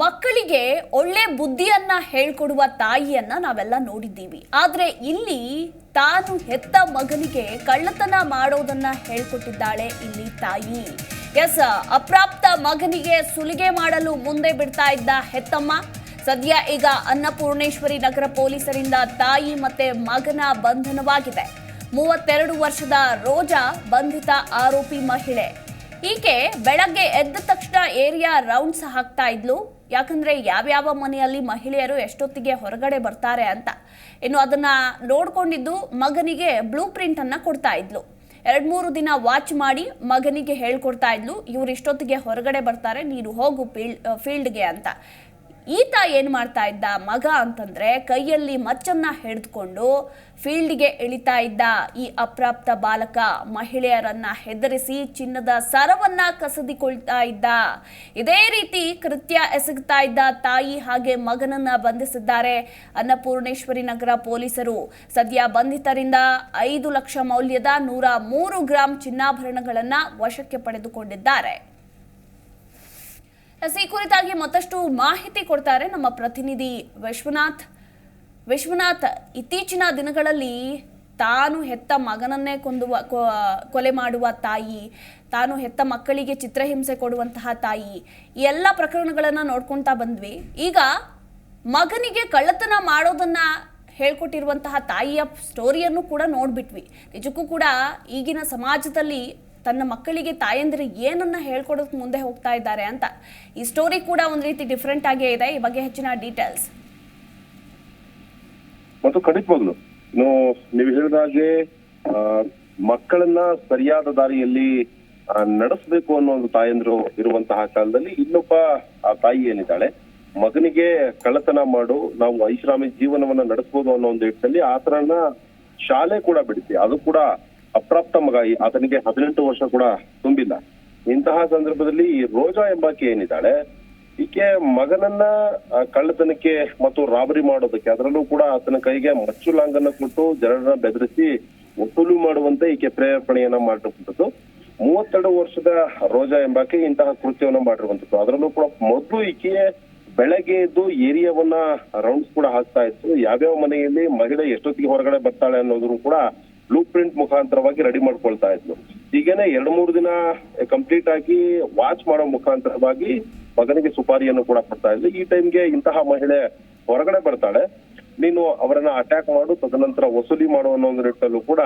ಮಕ್ಕಳಿಗೆ ಒಳ್ಳೆ ಬುದ್ಧಿಯನ್ನ ಹೇಳ್ಕೊಡುವ ತಾಯಿಯನ್ನ ನಾವೆಲ್ಲ ನೋಡಿದ್ದೀವಿ. ಆದ್ರೆ ಇಲ್ಲಿ ತಾನು ಹೆತ್ತ ಮಗನಿಗೆ ಕಳ್ಳತನ ಮಾಡೋದನ್ನ ಹೇಳ್ಕೊಟ್ಟಿದ್ದಾಳೆ ಇಲ್ಲಿ ತಾಯಿ. ಎಸ್, ಅಪ್ರಾಪ್ತ ಮಗನಿಗೆ ಸುಲಿಗೆ ಮಾಡಲು ಮುಂದೆ ಬಿಡ್ತಾ ಇದ್ದ ಹೆತ್ತಮ್ಮ, ಸದ್ಯ ಈಗ ಅನ್ನಪೂರ್ಣೇಶ್ವರಿ ನಗರ ಪೊಲೀಸರಿಂದ ತಾಯಿ ಮತ್ತೆ ಮಗನ ಬಂಧನವಾಗಿದೆ. ಮೂವತ್ತೆರಡು ವರ್ಷದ ರೋಜಾ ಬಂಧಿತ ಆರೋಪಿ ಮಹಿಳೆ. ಈಕೆ ಬೆಳಗ್ಗೆ ಎದ್ದ ತಕ್ಷಣ ಏರಿಯಾ ರೌಂಡ್ಸ್ ಹಾಕ್ತಾ ಇದ್ಲು. ಯಾಕಂದ್ರೆ ಯಾವ್ಯಾವ ಮನೆಯಲ್ಲಿ ಮಹಿಳೆಯರು ಎಷ್ಟೊತ್ತಿಗೆ ಹೊರಗಡೆ ಬರ್ತಾರೆ ಅಂತ. ಇನ್ನು ಅದನ್ನ ನೋಡ್ಕೊಂಡಿದ್ದು ಮಗನಿಗೆ ಬ್ಲೂ ಪ್ರಿಂಟ್ ಅನ್ನ ಕೊಡ್ತಾ ಇದ್ಲು. ಎರಡ್ ಮೂರು ದಿನ ವಾಚ್ ಮಾಡಿ ಮಗನಿಗೆ ಹೇಳ್ಕೊಡ್ತಾ ಇದ್ಲು, ಇವ್ರು ಇಷ್ಟೊತ್ತಿಗೆ ಹೊರಗಡೆ ಬರ್ತಾರೆ, ನೀನು ಹೋಗು ಫೀಲ್ಡ್ ಫೀಲ್ಡ್ಗೆ ಅಂತ. ಈತ ಏನು ಮಾಡ್ತಾ ಇದ್ದ ಮಗ ಅಂತಂದರೆ ಕೈಯಲ್ಲಿ ಮಚ್ಚನ್ನು ಹಿಡಿದುಕೊಂಡು ಫೀಲ್ಡ್ಗೆ ಇಳಿತಾ ಇದ್ದ ಈ ಅಪ್ರಾಪ್ತ ಬಾಲಕ. ಮಹಿಳೆಯರನ್ನ ಹೆದರಿಸಿ ಚಿನ್ನದ ಸರವನ್ನ ಕಸದಿಕೊಳ್ತಾ ಇದ್ದ. ಇದೇ ರೀತಿ ಕೃತ್ಯ ಎಸಗುತ್ತಾ ಇದ್ದ ತಾಯಿ ಹಾಗೆ ಮಗನನ್ನ ಬಂಧಿಸಿದ್ದಾರೆ. ಅನ್ನಪೂರ್ಣೇಶ್ವರಿ ನಗರ ಪೊಲೀಸರು. ಸದ್ಯ ಬಂಧಿತರಿಂದ ಐದು ಲಕ್ಷ ಮೌಲ್ಯದ ನೂರ ಮೂರು ಗ್ರಾಂ ಚಿನ್ನಾಭರಣಗಳನ್ನ ವಶಕ್ಕೆ ಪಡೆದುಕೊಂಡಿದ್ದಾರೆ. ಎಸ್, ಕುರಿತಾಗಿ ಮತ್ತಷ್ಟು ಮಾಹಿತಿ ಕೊಡ್ತಾರೆ ನಮ್ಮ ಪ್ರತಿನಿಧಿ ವಿಶ್ವನಾಥ್. ವಿಶ್ವನಾಥ್ ಇತ್ತೀಚಿನ ದಿನಗಳಲ್ಲಿ ತಾನು ಹೆತ್ತ ಮಗನನ್ನೇ ಕೊಂದುವ ಕೊಲೆ ಮಾಡುವ ತಾಯಿ ತಾನು ಹೆತ್ತ ಮಕ್ಕಳಿಗೆ ಚಿತ್ರಹಿಂಸೆ ಕೊಡುವಂತಹ ತಾಯಿ ಎಲ್ಲ ಪ್ರಕರಣಗಳನ್ನು ನೋಡ್ಕೊಳ್ತಾ ಬಂದ್ವಿ. ಈಗ ಮಗನಿಗೆ ಕಳ್ಳತನ ಮಾಡೋದನ್ನ ಹೇಳ್ಕೊಟ್ಟಿರುವಂತಹ ತಾಯಿಯ ಸ್ಟೋರಿಯನ್ನು ಕೂಡ ನೋಡ್ಬಿಟ್ವಿ. ನಿಜಕ್ಕೂ ಕೂಡ ಈಗಿನ ಸಮಾಜದಲ್ಲಿ ತನ್ನ ಮಕ್ಕಳಿಗೆ ತಾಯಂದಿರು ಏನನ್ನ ಹೇಳ್ಕೊಡೋಕೆ ಮುಂದೆ ಹೋಗ್ತಾ ಇದ್ದಾರೆ ಅಂತ. ಈ ಸ್ಟೋರಿ ಕೂಡ ಒಂದು ರೀತಿ ಡಿಫ್ರೆಂಟ್ ಆಗೇ ಇದೆ. ಈ ಬಗ್ಗೆ ಹೆಚ್ಚಿನ ಡೀಟೇಲ್ಸ್ ಮತ್ತು ಖಂಡಿತವಾಗ್ಲು ನೀವು ಹೇಳಿದ ಹಾಗೆ ಮಕ್ಕಳನ್ನ ಸರಿಯಾದ ದಾರಿಯಲ್ಲಿ ನಡೆಸಬೇಕು ಅನ್ನೋ ಒಂದು ತಾಯಂದ್ರು ಇರುವಂತಹ ಕಾಲದಲ್ಲಿ ಇನ್ನೊಬ್ಬ, ಆ, ತಾಯಿ ಏನಿದ್ದಾಳೆ, ಮಗನಿಗೆ ಕಳ್ಳತನ ಮಾಡು, ನಾವು ಐಷಾರಾಮಿ ಜೀವನವನ್ನ ನಡೆಸಬಹುದು ಅನ್ನೋ ಒಂದು ನಿಟ್ಟಿನಲ್ಲಿ ತರನ ಶಾಲೆ ಕೂಡ ಬಿಡಿಸಿ, ಅದು ಕೂಡ ಅಪ್ರಾಪ್ತ ಮಗ ಆತನಿಗೆ ಹದಿನೆಂಟು ವರ್ಷ ಕೂಡ ತುಂಬಿಲ್ಲ. ಇಂತಹ ಸಂದರ್ಭದಲ್ಲಿ ಈ ರೋಜಾ ಎಂಬಾಕೆ ಏನಿದ್ದಾಳೆ? ಈಕೆ ಮಗನನ್ನ ಕಳ್ಳತನಕ್ಕೆ ಮತ್ತು ರಾಬರಿ ಮಾಡೋದಕ್ಕೆ ಅದರಲ್ಲೂ ಕೂಡ ಆತನ ಕೈಗೆ ಮಚ್ಚು ಲಾಂಗನ್ನ ಕೊಟ್ಟು ಜನರನ್ನ ಬೆದರಿಸಿ ವಸೂಲು ಮಾಡುವಂತೆ ಈಕೆ ಪ್ರೇರೇಪಣೆಯನ್ನ ಮಾಡಿರುವಂತದ್ದು ಮೂವತ್ತೆರಡು ವರ್ಷದ ರೋಜಾ ಎಂಬಾಕೆ ಇಂತಹ ಕೃತ್ಯವನ್ನ ಮಾಡಿರುವಂತದ್ದು ಅದರಲ್ಲೂ ಕೂಡ ಮೊದಲು ಈಕೆ ಬೆಳಗ್ಗೆ ಎದ್ದು ಏರಿಯಾವನ್ನ ರೌಂಡ್ಸ್ ಕೂಡ ಹಾಕ್ತಾ ಇತ್ತು. ಯಾವ್ಯಾವ ಮನೆಯಲ್ಲಿ ಮಹಿಳೆ ಎಷ್ಟೊತ್ತಿಗೆ ಹೊರಗಡೆ ಬರ್ತಾಳೆ ಅನ್ನೋದ್ರು ಕೂಡ ಬ್ಲೂ ಪ್ರಿಂಟ್ ಮುಖಾಂತರವಾಗಿ ರೆಡಿ ಮಾಡ್ಕೊಳ್ತಾ ಇದ್ಲು. ಹೀಗೇನೆ ಎರಡು ಮೂರು ದಿನ ಕಂಪ್ಲೀಟ್ ಆಗಿ ವಾಚ್ ಮಾಡೋ ಮುಖಾಂತರವಾಗಿ ಮಗನಿಗೆ ಸುಪಾರಿಯನ್ನು ಕೂಡ ಕೊಡ್ತಾ ಇದ್ಲು. ಈ ಟೈಮ್ಗೆ ಇಂತಹ ಮಹಿಳೆ ಹೊರಗಡೆ ಬರ್ತಾಳೆ. ನೀನು ಅವರನ್ನ ಅಟ್ಯಾಕ್ ಮಾಡು, ತದನಂತರ ವಸೂಲಿ ಮಾಡು ಅನ್ನೋ ಒಂದು ನಿಟ್ಟಲ್ಲೂ ಕೂಡ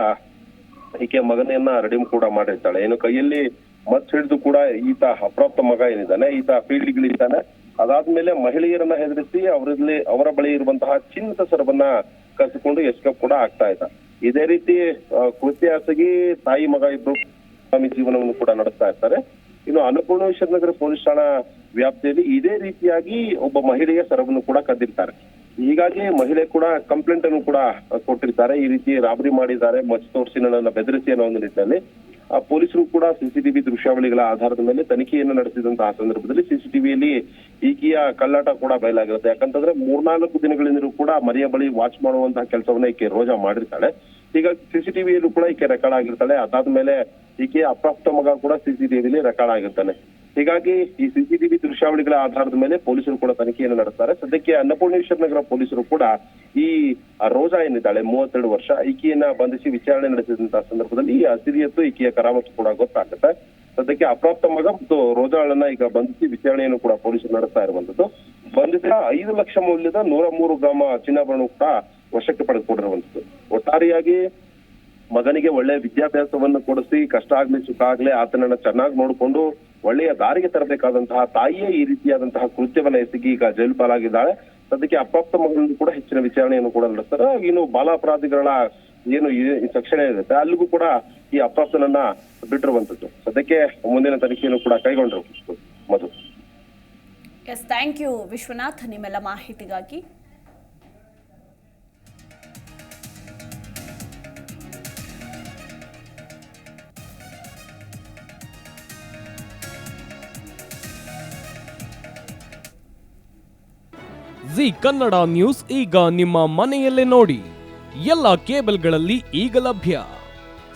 ಈಕೆ ಮಗನೆಯನ್ನ ರೆಡಿ ಕೂಡ ಮಾಡಿರ್ತಾಳೆ. ಏನು ಕೈಯಲ್ಲಿ ಮತ್ ಹಿಡಿದು ಕೂಡ ಈತ ಅಪ್ರಾಪ್ತ ಮಗ ಏನಿದ್ದಾನೆ, ಈತ ಫೀಲ್ಡ್ ಇಳಿತಾನೆ. ಅದಾದ್ಮೇಲೆ ಮಹಿಳೆಯರನ್ನ ಹೆದರಿಸಿ ಅವರಲ್ಲಿ ಅವರ ಬಳಿ ಇರುವಂತಹ ಚಿನ್ನದ ಸರವನ್ನ ಕಸಿಕೊಂಡು ಎಸ್ಕೇಪ್ ಕೂಡ ಆಗ್ತಾ ಇದ್ದ. ಇದೇ ರೀತಿ ಎಸಗಿ ತಾಯಿ ಮಗ ಇಬ್ರು ಸ್ವಾಮಿ ಜೀವನವನ್ನು ಕೂಡ ನಡೆಸ್ತಾ ಇರ್ತಾರೆ. ಇನ್ನು ಅನ್ನಪೂರ್ಣೇಶ್ವರ ನಗರ ಪೊಲೀಸ್ ಠಾಣಾ ವ್ಯಾಪ್ತಿಯಲ್ಲಿ ಇದೇ ರೀತಿಯಾಗಿ ಒಬ್ಬ ಮಹಿಳೆಯ ಸರವನ್ನು ಕೂಡ ಕದ್ದಿರ್ತಾರೆ. ಹೀಗಾಗಿ ಮಹಿಳೆ ಕೂಡ ಕಂಪ್ಲೇಂಟ್ ಅನ್ನು ಕೂಡ ಕೊಟ್ಟಿರ್ತಾರೆ. ಈ ರೀತಿ ರಾಬರಿ ಮಾಡಿದ್ದಾರೆ, ಮಚ್ ತೋರಿಸಿ ನನ್ನನ್ನು ಬೆದರಿಸಿ ಅನ್ನೋ ಒಂದು ನಿಟ್ಟಿನಲ್ಲಿ. ಆ, ಪೊಲೀಸರು ಕೂಡ ಸಿಸಿಟಿವಿ ದೃಶ್ಯಾವಳಿಗಳ ಆಧಾರದ ಮೇಲೆ ತನಿಖೆಯನ್ನು ನಡೆಸಿದಂತಹ ಸಂದರ್ಭದಲ್ಲಿ ಸಿಸಿಟಿವಿಯಲ್ಲಿ ಈಕೆಯ ಕಳ್ಳಾಟ ಕೂಡ ಬಯಲಾಗಿರುತ್ತೆ. ಯಾಕಂತಂದ್ರೆ ಮೂರ್ನಾಲ್ಕು ದಿನಗಳಿಂದಲೂ ಕೂಡ ಮರಿಯ ಬಳಿ ವಾಚ್ ಮಾಡುವಂತಹ ಕೆಲಸವನ್ನ ಈಕೆ ರೋಜಾ ಮಾಡಿರ್ತಾಳೆ. ಹೀಗಾಗಿ ಸಿಸಿಟಿವಿಯಲ್ಲೂ ಕೂಡ ಈಕೆ ರೆಕಾರ್ಡ್ ಆಗಿರ್ತಾಳೆ. ಅದಾದ್ಮೇಲೆ ಈಕೆಯ ಅಪ್ರಾಪ್ತ ಮಗ ಕೂಡ ಸಿಸಿಟಿವಿಲಿ ರೆಕಾರ್ಡ್ ಆಗಿರ್ತಾನೆ. ಹೀಗಾಗಿ ಈ ಸಿಸಿಟಿವಿ ದೃಶ್ಯಾವಳಿಗಳ ಆಧಾರದ ಮೇಲೆ ಪೊಲೀಸರು ಕೂಡ ತನಿಖೆಯನ್ನು ನಡೆಸ್ತಾರೆ. ಸದ್ಯಕ್ಕೆ ಅನ್ನಪೂರ್ಣೇಶ್ವರ ನಗರ ಪೊಲೀಸರು ಕೂಡ ಈ ರೋಜಾ ಏನಿದ್ದಾಳೆ, ಮೂವತ್ತೆರಡು ವರ್ಷ, ಈಕೆಯನ್ನ ಬಂಧಿಸಿ ವಿಚಾರಣೆ ನಡೆಸಿದಂತಹ ಸಂದರ್ಭದಲ್ಲಿ ಈ ಅಸಿರಿಯತ್ತು ಈಕೆಯ ಕರಾಮತ್ತು ಕೂಡ ಗೊತ್ತಾಗುತ್ತೆ. ಸದ್ಯಕ್ಕೆ ಅಪ್ರಾಪ್ತ ಮಗ ಮತ್ತು ರೋಜಾಳನ್ನ ಈಗ ಬಂಧಿಸಿ ವಿಚಾರಣೆಯನ್ನು ಕೂಡ ಪೊಲೀಸರು ನಡೆಸ್ತಾ ಇರುವಂತದ್ದು ಬಂಧಿತ ಐದು ಲಕ್ಷ ಮೌಲ್ಯದ ನೂರ ಮೂರು ಗ್ರಾಮ ಚಿನ್ನಾಭರಣ ಕೂಡ ವಶಕ್ಕೆ ಪಡೆದುಕೊಂಡಿರುವಂತದ್ದು ಒಟ್ಟಾರೆಯಾಗಿ ಮಗನಿಗೆ ಒಳ್ಳೆ ವಿದ್ಯಾಭ್ಯಾಸವನ್ನು ಕೊಡಿಸಿ, ಕಷ್ಟ ಆಗ್ಲಿ, ಸುಖ ಆಗ್ಲಿ, ಆತನನ್ನ ಚೆನ್ನಾಗಿ ನೋಡಿಕೊಂಡು ಒಳ್ಳೆಯ ದಾರಿಗೆ ತರಬೇಕಾದಂತಹ ತಾಯಿಯೇ ಈ ರೀತಿಯಾದಂತಹ ಕೃತ್ಯವನ್ನ ಎಸಗಿ ಈಗ ಜೈಲು ಪಾಲಾಗಿದ್ದಾಳೆ. ಸದ್ಯಕ್ಕೆ ಅಪ್ರಾಪ್ತ ಮಗನನ್ನು ಕೂಡ ಹೆಚ್ಚಿನ ವಿಚಾರಣೆಯನ್ನು ಕೂಡ ನಡೆಸ್ತಾರೆ. ಇನ್ನು ಬಾಲ ಅಪರಾಧಿಗಳ ಏನು ಸೆಕ್ಷನ್ ಇರುತ್ತೆ, ಅಲ್ಲಿಗೂ ಕೂಡ ಈ ಅಪ್ರಾಸನನ್ನ ಬಿಟ್ಟಿರುವಂತದ್ದು ಸದ್ಯಕ್ಕೆ ಮುಂದಿನ ತನಿಖೆಯನ್ನು ಕೂಡ ಕೈಗೊಂಡರು Madhu. Yes thank you Vishwanath ನಿಮ್ಮೆಲ್ಲ ಮಾಹಿತಿಗಾಗಿ. ಜಿ ಕನ್ನಡ ನ್ಯೂಸ್ ಈಗ ನಿಮ್ಮ ಮನೆಯಲ್ಲೇ ನೋಡಿ. ಎಲ್ಲ ಕೇಬಲ್ಗಳಲ್ಲಿ ಈಗ ಲಭ್ಯ.